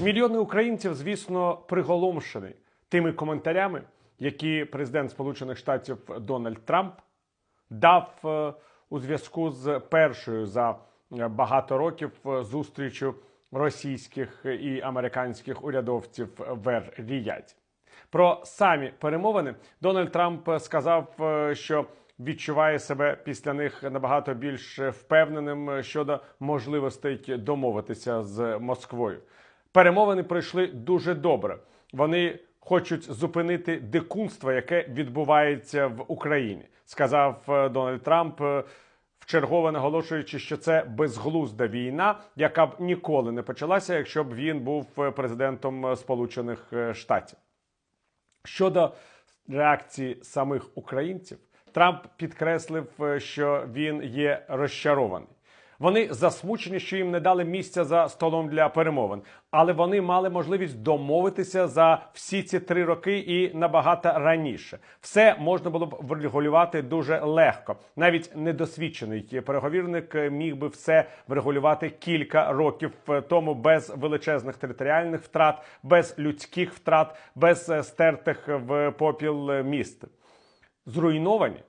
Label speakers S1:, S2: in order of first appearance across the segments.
S1: Мільйони українців, звісно, приголомшені тими коментарями, які президент Сполучених Штатів Дональд Трамп дав е, у зв'язку з першою за е, багато років е, зустрічю російських і американських урядовців в Ріяді. Про самі перемовини Дональд Трамп сказав, що відчуває себе після них набагато більш впевненим щодо можливостей домовитися з Москвою. Перемовини пройшли дуже добре. Вони хочуть зупинити дикунство, яке відбувається в Україні, сказав е, Дональд Трамп. е, Вчергове наголошуючи, що це безглузда війна, яка б ніколи не почалася, якщо б він був е, президентом Сполучених Штатів. Щодо реакції самих українців, Трамп підкреслив, що він є розчарований. Вони засмучені, що їм не дали місця за столом для перемовин, але вони мали можливість домовитися за всі ці три роки і набагато раніше. Все можна було б врегулювати дуже легко. Навіть недосвідчений переговірник міг би все врегулювати кілька років тому без величезних територіальних втрат, без людських втрат, без е, стертих в попіл міст. Зруйновані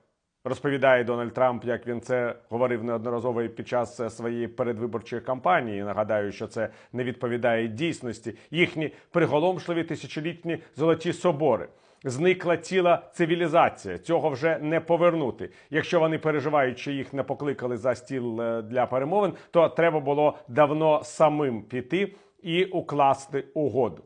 S1: Розповідає Дональд Трамп, як він це говорив неодноразово і під час е, своєї передвиборчої кампанії. Нагадаю, що це не відповідає дійсності. Їхні приголомшливі тисячолітні золоті собори. Зникла ціла цивілізація. Цього вже не повернути. Якщо вони переживають, що їх не покликали за стіл е, для перемовин, то треба було давно самим піти і укласти угоду.